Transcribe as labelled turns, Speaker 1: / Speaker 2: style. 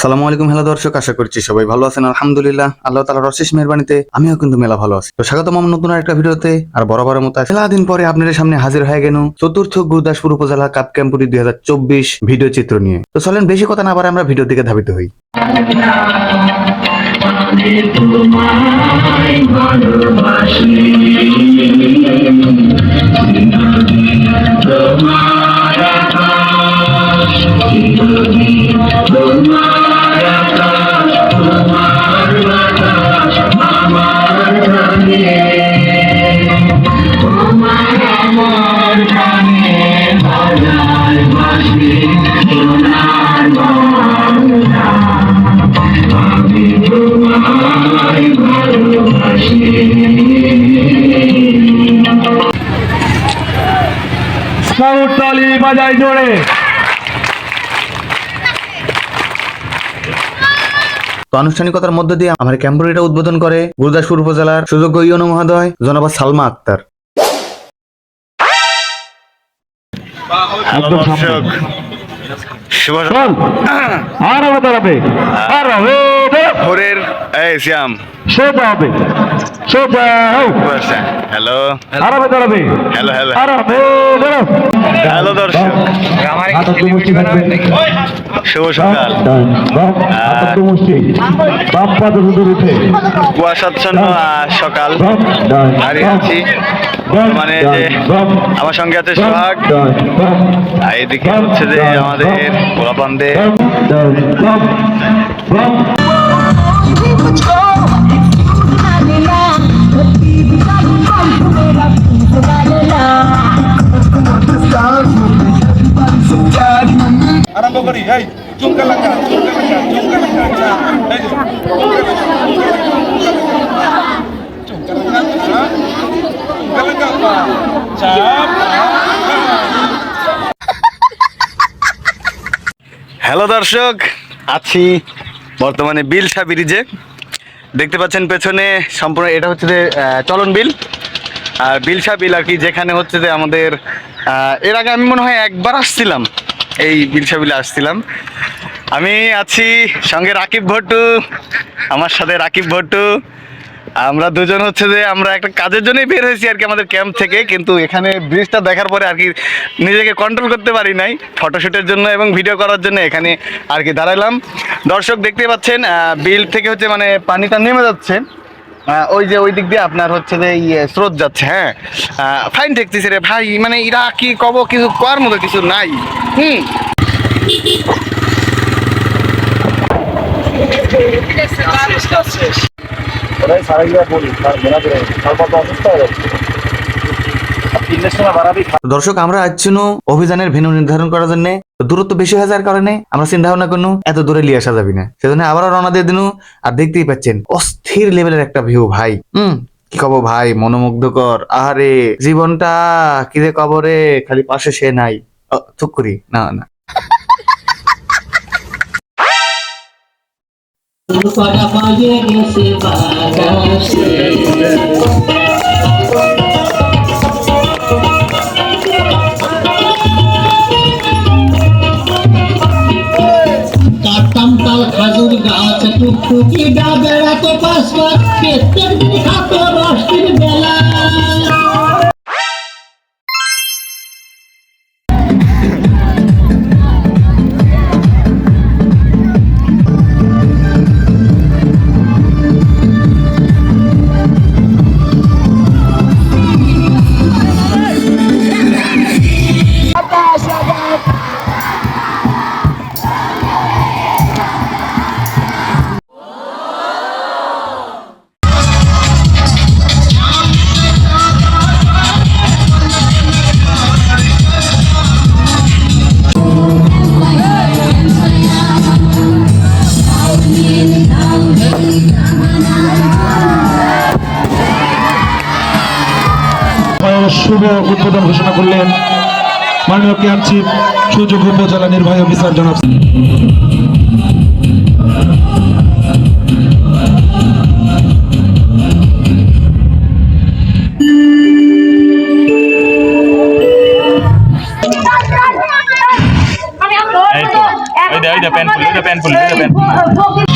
Speaker 1: আসসালামু আলাইকুম, হ্যালো দর্শক, আশা করছি সবাই ভালো আছেন। আলহামদুলিল্লাহ, আল্লাহ তালার অশেষ মেহরবানিতে আমিও কিন্তু মেলা ভালো আছি। তো স্বাগতম আমার নতুন একটা ভিডিওতে, আর বরাবরের মতো দিন পরে আপনাদের সামনে হাজির হয়ে গেল চতুর্থ গুরুদাসপুর উপজেলা কাপ ক্যাম্পুরি দুই হাজার চব্বিশ ভিডিও চিত্র নিয়ে। তো চলেন, বেশি কথা না পারে আমরা ভিডিওর দিকে ধাবিত হই। আনুষ্ঠানিকতার মধ্য দিয়ে আমার ক্যাম্পুরিটা উদ্বোধন করে গুরুদাসপুর উপজেলার সুযোগ্য ইয়নো মহোদয়, জনাবা সালমা আক্তার।
Speaker 2: একদম
Speaker 3: শুভ
Speaker 2: আর হবে দাঁড়াবে আর হবে
Speaker 3: ভোরের এই শ্যাম।
Speaker 2: সোজা হবে। সোজা
Speaker 3: হ্যালো।
Speaker 2: আর হবে দাঁড়াবে
Speaker 3: হ্যালো হ্যালো।
Speaker 2: আর হবে
Speaker 3: হ্যালো দর্শক।
Speaker 2: হাতে দু মুষ্টি থাকবে।
Speaker 3: শুভ সকাল। কুয়াশাচ্ছন্ন সকাল। দাঁড়িয়ে আছি মানে যে আমার সঙ্গে আছে সোহাগ। আর এদিকে হচ্ছে যে আমাদের পোলাপানদের।
Speaker 4: আরম্ভ করি এই চুমকা লাগা চুমকা লাগা চুমকা লাগা আচ্ছা এই যে চুমকা লাগা চুমকা লাগা চুমকা লাগা চুমকা লাগা চাপ
Speaker 3: হ্যালো দর্শক, আছি বর্তমানে বিলসা ব্রিজে। দেখতে পাচ্ছেন পেছনে সম্পূর্ণ এটা হচ্ছে যে চলন বিল। আর বিলসা বিল আর কি যেখানে হচ্ছে যে আমাদের এর আগে আমি মনে হয় একবার আসছিলাম। এই বিলসা বিলে আসছিলাম। আমি আছি সঙ্গে রাকিব ভট্টু, আমার সাথে রাকিব ভট্টু। আমরা দুজন হচ্ছে যে আমরা একটা কাজের জন্যই বের হয়েছি আর কি আমাদের ক্যাম্প থেকে, কিন্তু এখানে ব্রিজটা দেখার পরে আর কি নিজেকে কন্ট্রোল করতে পারি নাই ফটোশ্যুটের জন্য এবং ভিডিও করার জন্য এখানে আর কি দাঁড়ালাম। দর্শক দেখতে পাচ্ছেন বিল থেকে হচ্ছে মানে পানিটা নেমে যাচ্ছে। ওই যে ওই দিক দিয়ে আপনার হচ্ছে যে ইয়ে স্রোত যাচ্ছে হ্যাঁ। ফাইন ঠেকতেছে রে ভাই মানে এরা কি কব, কিছু করার মতো কিছু নাই। হুম।
Speaker 1: তো দর্শক, আমরা আসছিল অভিযানের ভেন্যু নির্ধারণ করার জন্য। দূরত্ব বেশি হয়ে যাওয়ার কারণে আমরা চিন্তা ভাবনা করনু, এত দূরে নিয়ে আসা যাবি না। সেজন্য আবারও রওনা দিয়ে দিনু। আর দেখতেই পাচ্ছেন, অস্থির লেভেলের একটা ভিউ ভাই। হুম, কি কব ভাই? মনোমুগ্ধকর। আহারে, জীবনটা কিরে কবরে? খালি পাশে সে নাই। চুপ করি। না না।
Speaker 5: পাড়া পায়ে গেছে বাগাসে কাটতাম তাল খাজুর গাছ টুকটুকি ডাবের এত পাশ পেটের দিন খাতো রসটির বেলা।
Speaker 2: শুভ উদ্বোধন ঘোষণা করলেন মাননীয় ক্যাম্প চিফ সুযোগ উপজেলা নির্বাহী অফিসার জনাব
Speaker 3: প্যান ফুল ওইটা প্যান ফুল